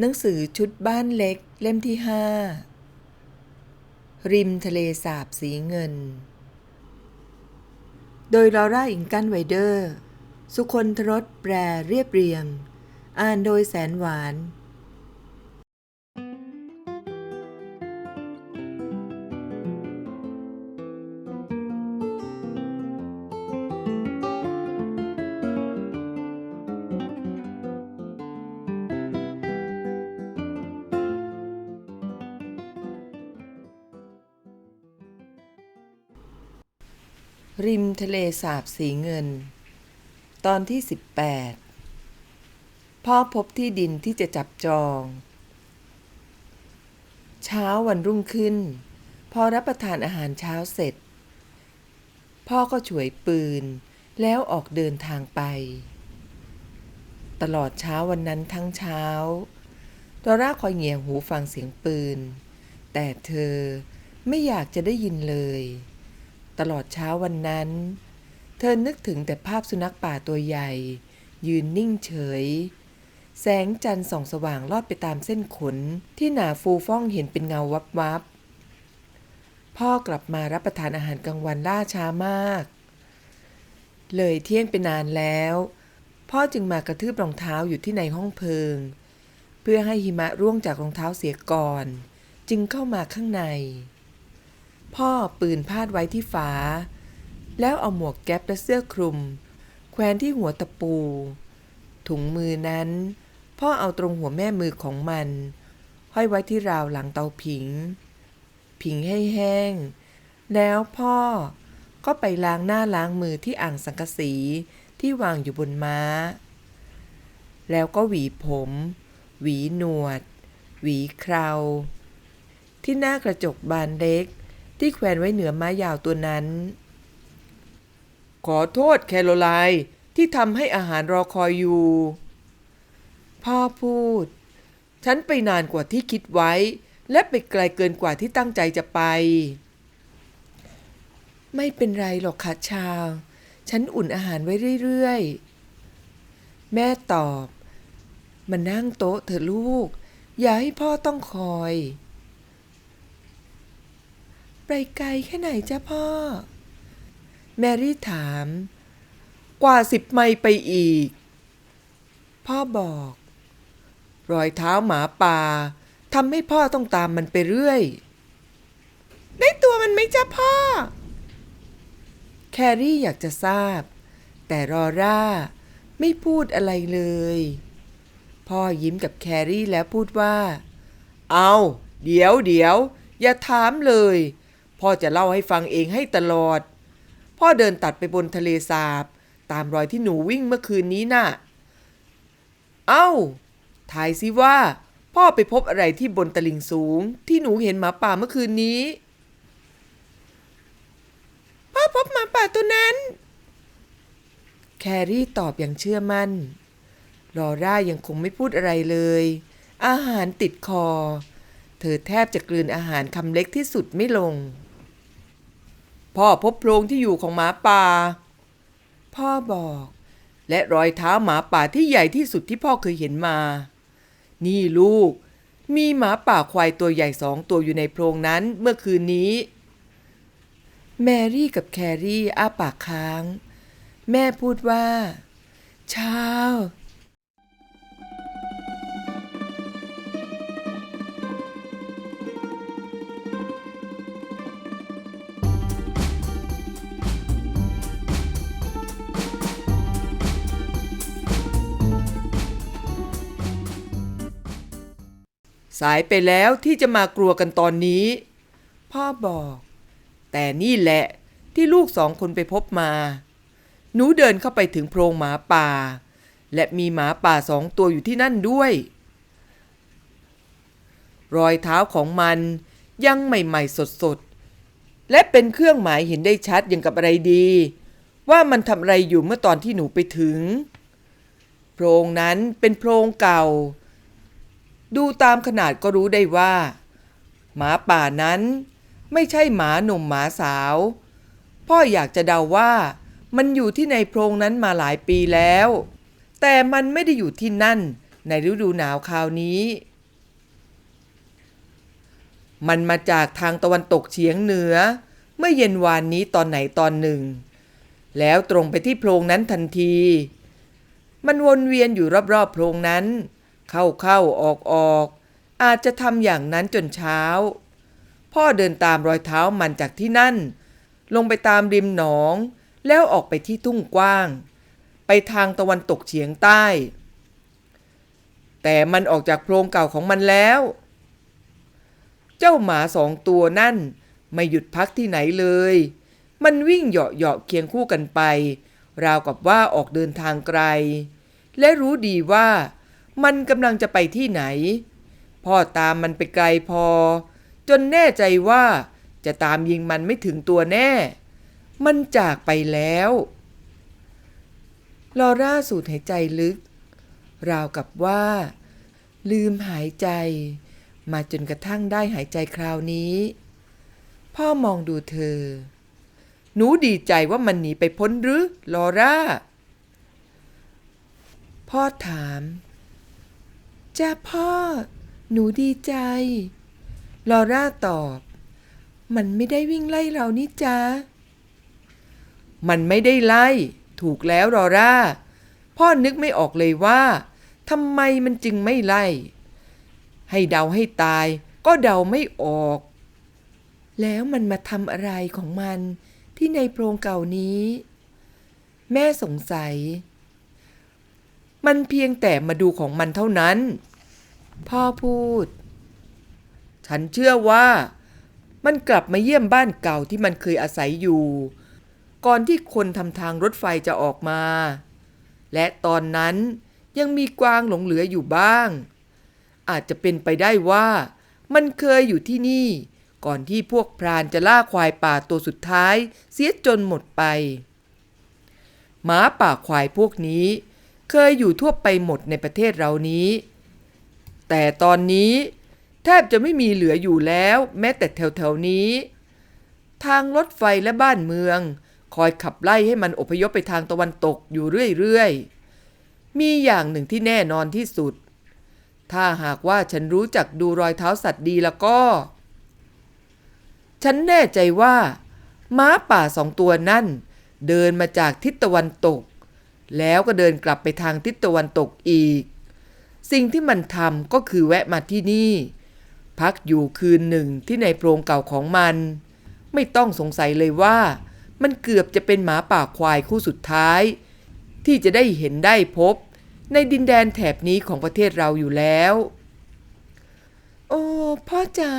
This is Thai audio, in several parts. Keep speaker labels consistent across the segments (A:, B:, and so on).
A: หนังสือชุดบ้านเล็กเล่มที่ห้าริมทะเลสาบสีเงิน โดยลอร่าอิงกันไวเดอร์ สุคนทรสแปรเรียบเรียง อ่านโดยแสนหวาน ริมทะเลสาบสีเงิน ตอนที่ 18 พ่อพบที่ดินที่จะจับจอง เช้าวันรุ่งขึ้น พอรับประทานอาหารเช้าเสร็จ พ่อก็ฉวยปืน แล้วออกเดินทางไป ตลอดเช้าวันนั้นทั้งเช้าดอร่าคอยเหงี่ยหูฟังเสียงปืน แต่เธอไม่อยากจะได้ยินเลย ตลอดเช้าวันนั้น เธอนึกถึงแต่ภาพสุนัขป่าตัวใหญ่ ยืนนิ่งเฉย แสงจันทร์ส่องสว่างลอดไปตามเส้นขน ที่หนาฟูฟ่องเห็นเป็นเงาวับวับพ่อกลับมารับประทานอาหารกลางวันล่าช้ามาก เลยเที่ยงไปนานแล้ว พ่อจึงมากระทืบรองเท้าอยู่ที่ในห้องเพิง เพื่อให้หิมะร่วงจากรองเท้าเสียก่อน จึงเข้ามาข้างใน พ่อปืนพาดไว้ที่ฝา แล้วเอาหมวกแก๊ปและเสื้อคลุม แขวนที่หัวตะปู ถุงมือนั้น พ่อเอาตรงหัวแม่มือของมัน ห้อยไว้ที่ราวหลังเตาผิง ผิงให้แห้ง แล้วพ่อก็ไปล้างหน้าล้างมือที่อ่างสังกะสีที่วางอยู่บนม้า แล้วก็หวีผม หวีหนวด หวีเครา ที่หน้ากระจกบานเล็ก ที่แขวนไว้เหนือไม้ยาวตัวนั้น ขอโทษแคโรไลน์ที่ทำให้อาหารรอคอยอยู่ พ่อพูด ฉันไปนานกว่าที่คิดไว้ และไปไกลเกินกว่าที่ตั้งใจจะไป ไม่เป็นไรหรอกค่ะชาว ฉันอุ่นอาหารไว้เรื่อยๆ แม่ตอบ มานั่งโต๊ะเถอะลูก อย่าให้พ่อต้องคอย ไปไกลแค่ไหนจ้ะพ่อ แมรี่ถาม กว่าสิบไมล์ไปอีก พ่อบอก รอยเท้าหมาป่าทำให้พ่อต้องตามมันไปเรื่อย ได้ตัวมันไหมจ้ะพ่อ แครี่อยากจะทราบ แต่รอร่าไม่พูดอะไรเลย พ่อยิ้มกับแครี่แล้วพูดว่า เอา เดี๋ยวเดี๋ยวอย่าถามเลย พ่อจะเล่าให้ฟังเองให้ตลอด พ่อเดินตัดไปบนทะเลสาบ ตามรอยที่หนูวิ่งเมื่อคืนนี้น่ะ เอ้าทายสิว่า พ่อไปพบอะไรที่บนตลิ่งสูง ที่หนูเห็นหมาป่าเมื่อคืนนี้ พ่อพบหมาป่าตัวนั้น แครี่ตอบอย่างเชื่อมั่น ลอร่ายังคงไม่พูดอะไรเลย อาหารติดคอ เธอแทบจะกลืนอาหารคำเล็กที่สุดไม่ลง พ่อพบโพรงที่อยู่ของหมาป่า พ่อบอก และรอยเท้าหมาป่าที่ใหญ่ที่สุดที่พ่อเคยเห็นมา นี่ลูก มีหมาป่าควายตัวใหญ่สองตัวอยู่ในโพรงนั้นเมื่อคืนนี้ แมรี่กับแครี่อ้าปากค้าง แม่พูดว่า เช้า สายไปแล้วที่จะมากลัวกันตอนนี้ พ่อบอก แต่นี่แหละที่ลูกสองคนไปพบมา หนูเดินเข้าไปถึงโพรงหมาป่า และมีหมาป่าสองตัวอยู่ที่นั่นด้วย รอยเท้าของมันยังใหม่ๆสดๆ และเป็นเครื่องหมายเห็นได้ชัดอย่างกับอะไรดี ว่ามันทำอะไรอยู่เมื่อตอนที่หนูไปถึง โพรงนั้นเป็นโพรงเก่า ดูตามขนาดก็รู้ได้ว่า หมาป่านั้นไม่ใช่หมาหนุ่มหมาสาว พ่ออยากจะเดาว่ามันอยู่ที่ในโพรงนั้นมาหลายปีแล้ว แต่มันไม่ได้อยู่ที่นั่นในฤดูหนาวคราวนี้ มันมาจากทางตะวันตกเฉียงเหนือ เมื่อเย็นวานนี้ตอนไหนตอนหนึ่ง แล้วตรงไปที่โพรงนั้นทันที มันวนเวียนอยู่รอบๆโพรงนั้น เข้าเข้าออกออก อาจจะทำอย่างนั้นจนเช้า พ่อเดินตามรอยเท้ามันจากที่นั่น ลงไปตามริมหนอง แล้วออกไปที่ทุ่งกว้าง ไปทางตะวันตกเฉียงใต้ แต่มันออกจากโพรงเก่าของมันแล้ว เจ้าหมาสองตัวนั่นไม่หยุดพักที่ไหนเลย มันวิ่งเหาะเหาะเคียงคู่กันไป ราวกับว่าออกเดินทางไกล และรู้ดีว่า มันกำลังจะไปที่ไหน พ่อตามมันไปไกลพอ จนแน่ใจว่าจะตามยิงมันไม่ถึงตัวแน่ มันจากไปแล้ว ลอร่าสูดหายใจลึก ราวกับว่า ลืมหายใจ มาจนกระทั่งได้หายใจคราวนี้ พ่อมองดูเธอ หนูดีใจว่ามันหนีไปพ้นหรือ ลอร่า พ่อถาม จ้าพ่อ หนูดีใจ ลอร่าตอบ มันไม่ได้วิ่งไล่เรานี่จ้า มันไม่ได้ไล่ ถูกแล้วลอร่า พ่อนึกไม่ออกเลยว่าทำไมมันจึงไม่ไล่ ให้เดาให้ตายก็เดาไม่ออก แล้วมันมาทำอะไรของมันที่ในโพรงเก่านี้ แม่สงสัย มันเพียงแต่มาดูของมันเท่านั้น พ่อพูด ฉันเชื่อว่า มันกลับมาเยี่ยมบ้านเก่าที่มันเคยอาศัยอยู่ ก่อนที่คนทำทางรถไฟจะออกมา และตอนนั้นยังมีกวางหลงเหลืออยู่บ้าง อาจจะเป็นไปได้ว่ามันเคยอยู่ที่นี่ ก่อนที่พวกพรานจะล่าควายป่าตัวสุดท้าย เสียจนหมดไปหมาป่าควายพวกนี้ เคยอยู่ทั่วไปหมดในประเทศเรานี้ แต่ตอนนี้แทบจะไม่มีเหลืออยู่แล้ว แม้แต่แถวๆนี้ ทางรถไฟและบ้านเมือง คอยขับไล่ให้มันอพยพไปทางตะวันตกอยู่เรื่อยๆ มีอย่างหนึ่งที่แน่นอนที่สุด ถ้าหากว่าฉันรู้จักดูรอยเท้าสัตว์ดีแล้วก็ ฉันแน่ใจว่าม้าป่าสองตัวนั่น เดินมาจากทิศตะวันตก แล้วก็เดินกลับไปทางทิศตะวันตกอีก สิ่งที่มันทำก็คือแวะมาที่นี่ พักอยู่คืนหนึ่งที่ในโพรงเก่าของมัน ไม่ต้องสงสัยเลยว่า มันเกือบจะเป็นหมาป่าควายคู่สุดท้าย ที่จะได้เห็นได้พบ ในดินแดนแถบนี้ของประเทศเราอยู่แล้ว โอ้พ่อจ๋า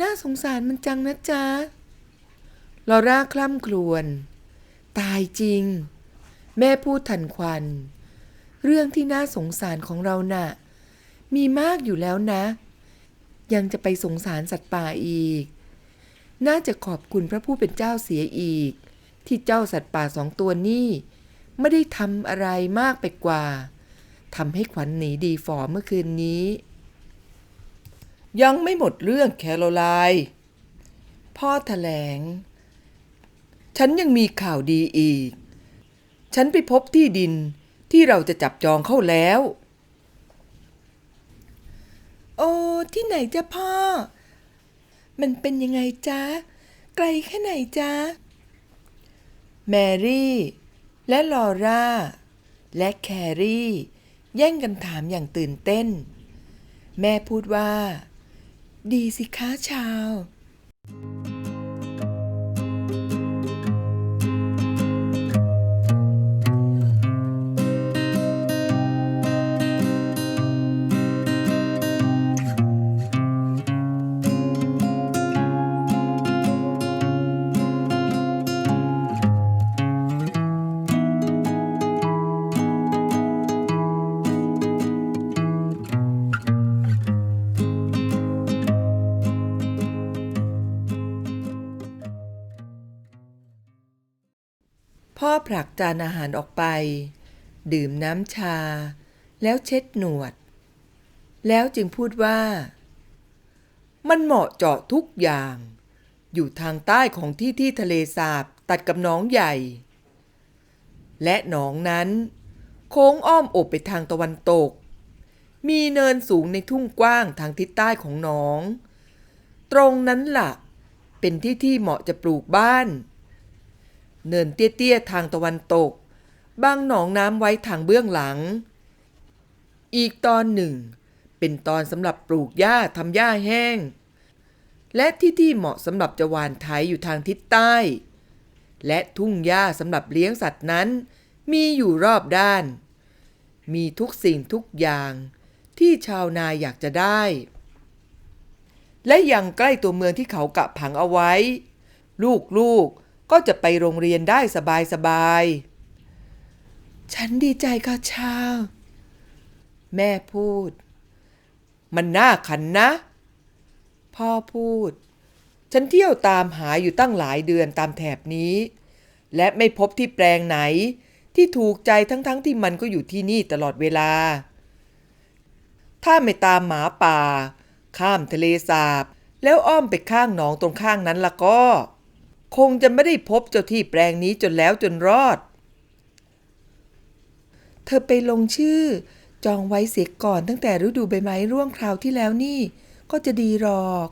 A: น่าสงสารมันจังนะจ๊ะลอร่าคล่ำครวญ ตายจริง แม่พูดทันควัน เรื่องที่น่าสงสารของเราน่ะ มีมากอยู่แล้วนะ ยังจะไปสงสารสัตว์ป่าอีก น่าจะขอบคุณพระผู้เป็นเจ้าเสียอีก ที่เจ้าสัตว์ป่าสองตัวนี้ ไม่ได้ทำอะไรมากไปกว่าทำให้ขวัญหนีดีฟอเมื่อคืนนี้ ยังไม่หมดเรื่องแคโรไลน์พ่อแถลง ฉันยังมีข่าวดีอีก ฉันไปพบที่ดินที่เราจะจับจองเข้าแล้ว โอ้ ที่ไหนจ้ะพ่อ มันเป็นยังไงจ๊ะ ไกลแค่ไหนจ๊ะ แมรี่ และลอร่า และแครี่ แย่งกันถามอย่างตื่นเต้น แม่พูดว่า ดีสิคะชาว พ่อผลักจานอาหารออกไป ดื่มน้ำชา แล้วเช็ดหนวด แล้วจึงพูดว่า มันเหมาะเจาะทุกอย่าง อยู่ทางใต้ของที่ที่ทะเลสาบตัดกับหนองใหญ่ และหนองนั้น โค้งอ้อมอบไปทางตะวันตก มีเนินสูงในทุ่งกว้างทางทิศใต้ของหนอง ตรงนั้นล่ะ เป็นที่ที่เหมาะจะปลูกบ้าน เนินเตี้ยๆทางตะวันตก บางหนองน้ำไว้ทางเบื้องหลัง อีกตอนหนึ่ง เป็นตอนสำหรับปลูกหญ้าทำหญ้าแห้ง และที่ที่เหมาะสำหรับจะหวานไถอยู่ทางทิศใต้ และทุ่งหญ้าสำหรับเลี้ยงสัตว์นั้น มีอยู่รอบด้าน มีทุกสิ่งทุกอย่างที่ชาวนาอยากจะได้ และยังใกล้ตัวเมืองที่เขากะผังเอาไว้ ลูกๆ ก็จะไปโรงเรียนได้สบายๆ ฉันดีใจค่ะชาว แม่พูด มันน่าขันนะ พ่อพูด ฉันเที่ยวตามหาอยู่ตั้งหลายเดือนตามแถบนี้ และไม่พบที่แปลงไหน ที่ถูกใจทั้งๆทที่มันก็อยู่ที่นี่ตลอดเวลา ถ้าไม่ตามหมาป่า ข้ามทะเลสาบ แล้วอ้อมไปข้างหนองตรงข้างนั้นละก็ คงจะไม่ได้พบเจ้าที่แปลงนี้จนแล้วจนรอด เธอไปลงชื่อ จองไว้เสียก่อนตั้งแต่ฤดูใบไม้ร่วงคราวที่แล้วนี่ ก็จะดีหรอก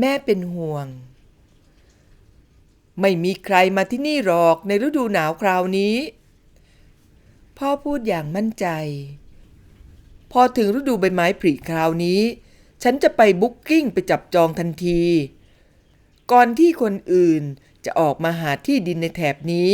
A: แม่เป็นห่วง ไม่มีใครมาที่นี่หรอกในฤดูหนาวคราวนี้ พ่อพูดอย่างมั่นใจ พอถึงฤดูใบไม้ผลิคราวนี้ ฉันจะไปบุ๊กกิ้งไปจับจองทันที ก่อนที่คนอื่นจะออกมาหาที่ดินในแถบนี้